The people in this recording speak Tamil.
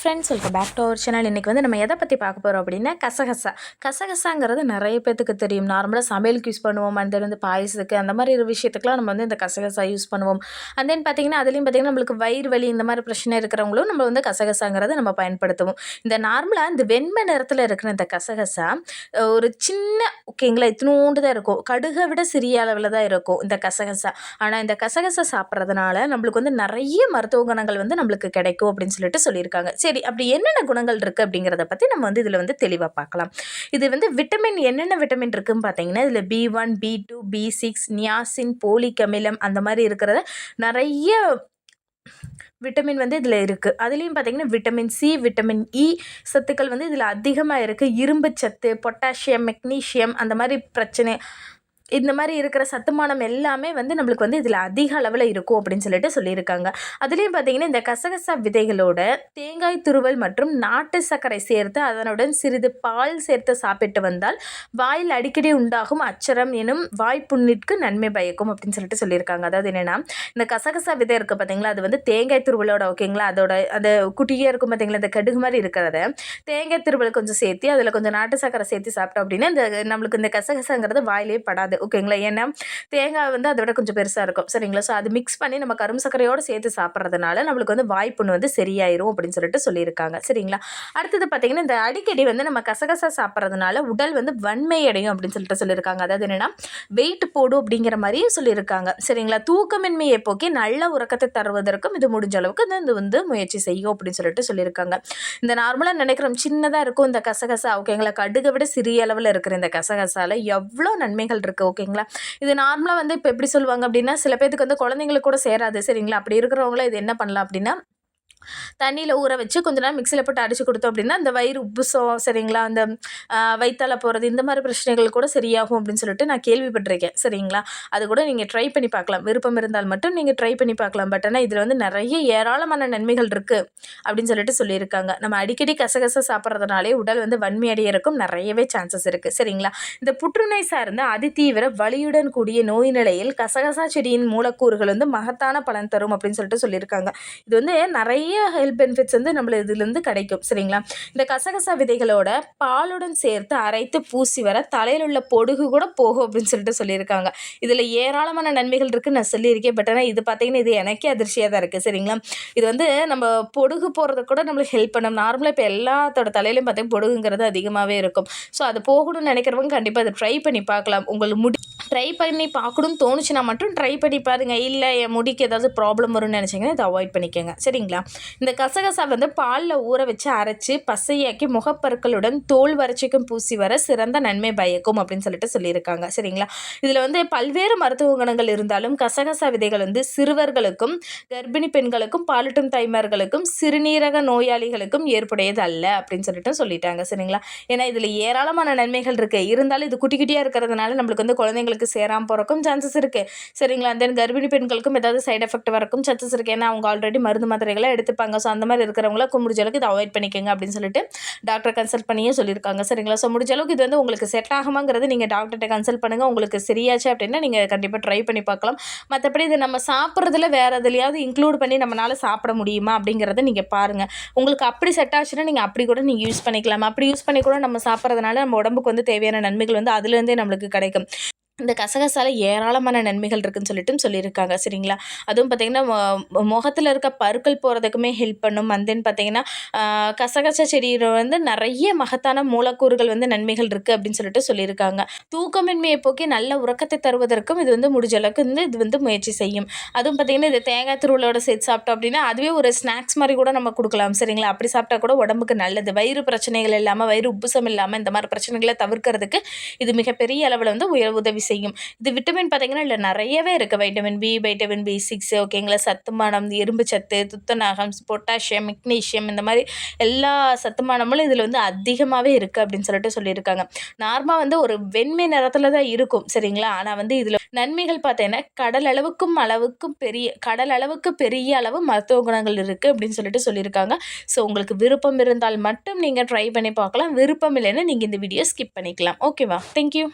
Friends welcome back to our channel இன்றைக்கி வந்து நம்ம எதை பற்றி பார்க்க போகிறோம் அப்படின்னா கசகசா. கசகசாங்கிறது நிறைய பேத்துக்கு தெரியும். நார்மலாக சமையலுக்கு யூஸ் பண்ணுவோம். அண்ட் தென் வந்து பாயசத்துக்கு அந்த மாதிரி ஒரு விஷயத்துக்குலாம் நம்ம வந்து இந்த கசகசா யூஸ் பண்ணுவோம். அண்ட் தென் பார்த்திங்கன்னா அதுலேயும் பார்த்திங்கன்னா நம்மளுக்கு வயிறு வலி இந்த மாதிரி பிரச்சனை இருக்கிறவங்களும் நம்ம வந்து கசகசாங்கிறத நம்ம பயன்படுத்துவோம். இந்த நார்மலாக இந்த வெண்மை நிறத்தில் இருக்கிற இந்த கசகசா ஒரு சின்ன ஓகேங்களா இத்தினோண்டு தான் இருக்கும். கடுகை விட சிறிய அளவில் தான் இருக்கும் இந்த கசகசா. ஆனால் இந்த கசகசா சாப்பிட்றதுனால நம்மளுக்கு வந்து நிறைய மருத்துவ குணங்கள் வந்து நம்மளுக்கு கிடைக்கும் அப்படின்னு சொல்லிட்டு சொல்லியிருக்காங்க. சரி சரி அப்படி என்னென்ன குணங்கள் இருக்குது அப்படிங்கிறத பற்றி நம்ம வந்து இதில் வந்து தெளிவாக பார்க்கலாம். இது வந்து விட்டமின் என்னென்ன விட்டமின் இருக்குதுன்னு பார்த்தீங்கன்னா இதில் B one B two B six niacin folic அமிலம் அந்த மாதிரி இருக்கிறத நிறைய விட்டமின் வந்து இதில் இருக்குது அதுலேயும் பார்த்தீங்கன்னா vitamin C vitamin E e சத்துக்கள் வந்து இதில் அதிகமாக இருக்குது இரும்பு சத்து பொட்டாசியம் மெக்னீஷியம் அந்த மாதிரி பிரச்சனை இந்த மாதிரி இருக்கிற சத்துமானம் எல்லாமே வந்து நம்மளுக்கு வந்து இதில் அதிக அளவில் இருக்கும் அப்படின்னு சொல்லிட்டு சொல்லியிருக்காங்க. அதுலேயும் பார்த்தீங்கன்னா இந்த கசகசா விதைகளோட தேங்காய் துருவல் மற்றும் நாட்டு சர்க்கரை சேர்த்து அதனுடன் சிறிது பால் சேர்த்து சாப்பிட்டு வந்தால் வாயில் அடிக்கடி உண்டாகும் அச்சரம் எனும் வாய்ப்புண்ணிற்கு நன்மை பயக்கும் அப்படின்னு சொல்லிட்டு சொல்லியிருக்காங்க. அதாவது என்னென்னா இந்த கசகசா விதை இருக்குது பார்த்தீங்களா அது வந்து தேங்காய் துருவலோட ஓகேங்களா அதோட அந்த குட்டியாக இருக்கும் பார்த்தீங்களா இந்த கடுகு மாதிரி இருக்கிறத தேங்காய் திருவல் கொஞ்சம் சேர்த்து அதில் கொஞ்சம் நாட்டு சர்க்கரை சேர்த்து சாப்பிட்டோம் அப்படின்னா இந்த நம்மளுக்கு இந்த கசகசங்கிறது வாயிலே படாது. ஓகேங்களா? ஏன்னா தேங்காய் வந்து அதை விட கொஞ்சம் பெருசாக இருக்கும். சரிங்களா? ஸோ அது மிக்ஸ் பண்ணி நம்ம கரும் சர்க்கரையோடு சேர்த்து சாப்பிட்றதுனால நம்மளுக்கு வந்து வாய்ப்புண்ணு வந்து சரியாயிரும் அப்படின்னு சொல்லிட்டு சொல்லியிருக்காங்க. சரிங்களா? அடுத்தது பார்த்தீங்கன்னா இந்த அடிக்கடி வந்து நம்ம கசகசா சாப்பிட்றதுனால உடல் வந்து வன்மை அடையும் அப்படின்னு சொல்லிட்டு சொல்லியிருக்காங்க. அதாவது என்னென்னா வெயிட் போடும் அப்படிங்கிற மாதிரியும் சொல்லியிருக்காங்க. சரிங்களா? தூக்கமின்மையை போக்கி நல்ல உறக்கத்தை தருவதற்கும் இது முடிஞ்ச அளவுக்கு வந்து இது வந்து முயற்சி செய்யும் அப்படின்னு சொல்லிட்டு சொல்லியிருக்காங்க. இந்த நார்மலாக நினைக்கிறோம் சின்னதாக இருக்கும் இந்த கசகசா. ஓகேங்களா? கடுகை விட சிறிய அளவில் இருக்கிற இந்த கசகசாவில் எவ்வளோ நன்மைகள் இருக்குது ஓகேங்களா? இது நார்மலாக வந்து இப்போ எப்படி சொல்லுவாங்க அப்படின்னா சில பேருக்கு வந்து குழந்தைங்களுக்கு கூட சேராது. சரிங்களா? அப்படி இருக்கிறவங்கள இது என்ன பண்ணலாம் அப்படின்னா தண்ணியில் ஊற வச்சு கொஞ்ச நேரம் மிக்சியில் போட்டு அடித்து கொடுத்தோம் அப்படின்னா அந்த வயிறு உப்புசம் சரிங்களா? அந்த வயிற்றால போகிறது இந்த மாதிரி பிரச்சனைகள் கூட சரியாகும் அப்படின்னு சொல்லிட்டு நான் கேள்விப்பட்டிருக்கேன். சரிங்களா? அது கூட நீங்கள் ட்ரை பண்ணி பார்க்கலாம். விருப்பம் இருந்தால் மட்டும் நீங்கள் ட்ரை பண்ணி பார்க்கலாம். பட் ஆனால் இதில் வந்து நிறைய ஏராளமான நன்மைகள் இருக்குது அப்படின்னு சொல்லிட்டு சொல்லியிருக்காங்க. நம்ம அடிக்கடி கசகச சாப்பிட்றதுனாலே உடல் வந்து வன்மையடையறக்கும் நிறையவே சான்சஸ் இருக்குது சரிங்களா? இந்த புற்றுநோய் சார்ந்த அதிதீவிர வலியுடன் கூடிய நோய் நிலையில் கசகசா செடியின் மூலக்கூறுகள் வந்து மகத்தான பலன் தரும் அப்படின்னு சொல்லிட்டு சொல்லியிருக்காங்க. இது வந்து நிறைய ஹெல்த் பெனிஃபிட்ஸ் வந்து நம்மளுக்கு இதுலேருந்து கிடைக்கும் சரிங்களா? இந்த கசகசா விதைகளோட பாலுடன் சேர்த்து அரைத்து பூசி வர தலையில் உள்ள பொடுகு கூட போகும் அப்படின்னு சொல்லிட்டு சொல்லியிருக்காங்க. இதில் ஏராளமான நன்மைகள் இருக்குன்னு நான் சொல்லியிருக்கேன். பட் ஆனால் இது பார்த்தீங்கன்னா இது எனக்கே அதிர்ச்சியாக தான் இருக்குது சரிங்களா? இது வந்து நம்ம பொடுகு போகிறதுக்கு கூட நம்மளுக்கு ஹெல்ப் பண்ணும். நார்மலாக இப்போ எல்லாத்தோட தலையிலையும் பார்த்தீங்கன்னா பொடுகுங்கிறது அதிகமாகவே இருக்கும். ஸோ அது போகணும்னு நினைக்கிறவங்க கண்டிப்பாக அதை ட்ரை பண்ணி பார்க்கலாம். உங்களுக்கு முடி ட்ரை பண்ணி பார்க்கணும்னு தோணுச்சுன்னா மட்டும் ட்ரை பண்ணி பாருங்கள் இல்லை என் முடிக்கு ஏதாவது ப்ராப்ளம் வரும்னு நினச்சிங்கன்னா இதை அவாய்ட் பண்ணிக்கோங்க. சரிங்களா? இந்த கசகசா வந்து பாலில் ஊற வச்சு அரைச்சி பசையாக்கி முகப்பற்களுடன் தோல் வறட்சிக்கும் பூசி வர சிறந்த நன்மை பயக்கும் அப்படின்னு சொல்லிட்டு சொல்லியிருக்காங்க. சரிங்களா? இதில் வந்து பல்வேறு மருத்துவ குணங்கள் இருந்தாலும் கசகசா விதைகள் வந்து சிறுவர்களுக்கும் கர்ப்பிணி பெண்களுக்கும் பாலூட்டும் தாய்மார்களுக்கும் சிறுநீரக நோயாளிகளுக்கும் ஏற்புடையது அல்ல அப்படின்னு சொல்லிட்டு சொல்லிட்டாங்க. சரிங்களா? ஏன்னா இதில் ஏராளமான நன்மைகள் இருக்குது இருந்தாலும் இது குட்டி குட்டியாக இருக்கிறதுனால நம்மளுக்கு வந்து குழந்தைங்களுக்கு சேராமல் போகிறக்கும் சான்சஸ் இருக்குது சரிங்களா? தென் கர்ப்பிணி பெண்களுக்கும் ஏதாவது சைட் எஃபெக்ட் வரக்கும் சான்சஸ் இருக்குது ஏன்னா அவங்க ஆல்ரெடி மருந்து மாத்திரைகளை எடுத்துப்பாங்க. ஸோ அந்த மாதிரி இருக்கிறவங்கள முடிஞ்ச அளவுக்கு இதை அவாய்ட் பண்ணிக்கோங்க அப்படின்னு சொல்லிட்டு டாக்டர் கன்சல்ட் பண்ணியே சொல்லியிருக்காங்க. சரிங்களா? ஸோ முடிஞ்ச அளவுக்கு இது வந்து உங்களுக்கு செட் ஆகுமாங்கிறது நீங்கள் டாக்டர்கிட்ட கன்சல்ட் பண்ணுங்கள் உங்களுக்கு சரியாச்சு அப்படின்னா நீங்கள் கண்டிப்பாக ட்ரை பண்ணி பார்க்கலாம். மற்றபடி இது நம்ம சாப்பிட்றதுல வேறு எதுலையாவது இன்க்ளூட் பண்ணி நம்மளால் சாப்பிட முடியுமா அப்படிங்கிறத நீங்கள் பாருங்கள் உங்களுக்கு அப்படி செட் ஆச்சுன்னா நீங்கள் அப்படி கூட நீங்கள் யூஸ் பண்ணிக்கலாம். அப்படி யூஸ் பண்ணி கூட நம்ம சாப்பிட்றதுனால நம்ம உடம்புக்கு வந்து தேவையான நன்மைகள் வந்து அதுலேருந்தே நம்மளுக்கு கிடைக்கும். இந்த கசகசால ஏராளமான நன்மைகள் இருக்குன்னு சொல்லிட்டும் சொல்லியிருக்காங்க சரிங்களா? அதுவும் பார்த்திங்கன்னா முகத்தில் இருக்க பருக்கள் போகிறதுக்குமே ஹெல்ப் பண்ணும். அண்ட் தென் பார்த்திங்கன்னா ஆஹ், செடியில் வந்து நிறைய மகத்தான மூலக்கூறுகள் வந்து நன்மைகள் இருக்குது அப்படின்னு சொல்லிட்டு சொல்லியிருக்காங்க. தூக்கமின்மையை போக்கி நல்ல உறக்கத்தை தருவதற்கும் இது வந்து முடிஞ்ச அளவுக்கு வந்து இது வந்து முயற்சி செய்யும். அதுவும் பார்த்திங்கன்னா இது தேங்காய் திருவிழோட சேர்த்து சாப்பிட்டோம் அப்படின்னா அதுவே ஒரு ஸ்நாக்ஸ் மாதிரி கூட நம்ம கொடுக்கலாம் சரிங்களா? அப்படி சாப்பிட்டா கூட உடம்புக்கு நல்லது. வயிறு பிரச்சனைகள் இல்லாமல் வயிறு உப்புசம் இல்லாமல் இந்த மாதிரி பிரச்சனைகளை தவிர்க்கிறதுக்கு இது மிகப்பெரிய அளவில் வந்து உயர் உதவி செய்யும். இது விட்டமின் பார்த்திங்கன்னா இல்லை நிறையவே இருக்குது vitamin B vitamin B six ஓகேங்களா? சத்துமானம் இரும்பு சத்து துத்தநாகம் பொட்டாசியம் மெக்னீஷியம் இந்த மாதிரி எல்லா சத்துமானமும் இதில் வந்து அதிகமாகவே இருக்குது அப்படின்னு சொல்லிட்டு சொல்லியிருக்காங்க. நார்மலாக வந்து ஒரு வெண்மை நிறத்தில் தான் இருக்கும் சரிங்களா? ஆனால் வந்து இதில் நன்மைகள் பார்த்தீங்கன்னா கடல் அளவுக்கும் அளவுக்கும் பெரிய கடல் அளவுக்கு பெரிய அளவு மருத்துவ குணங்கள் இருக்குது அப்படின்னு சொல்லிட்டு சொல்லியிருக்காங்க. ஸோ உங்களுக்கு விருப்பம் இருந்தால் மட்டும் நீங்கள் ட்ரை பண்ணி பார்க்கலாம். விருப்பம் இல்லைன்னா நீங்கள் இந்த வீடியோ ஸ்கிப் பண்ணிக்கலாம். ஓகேவா தேங்க்யூ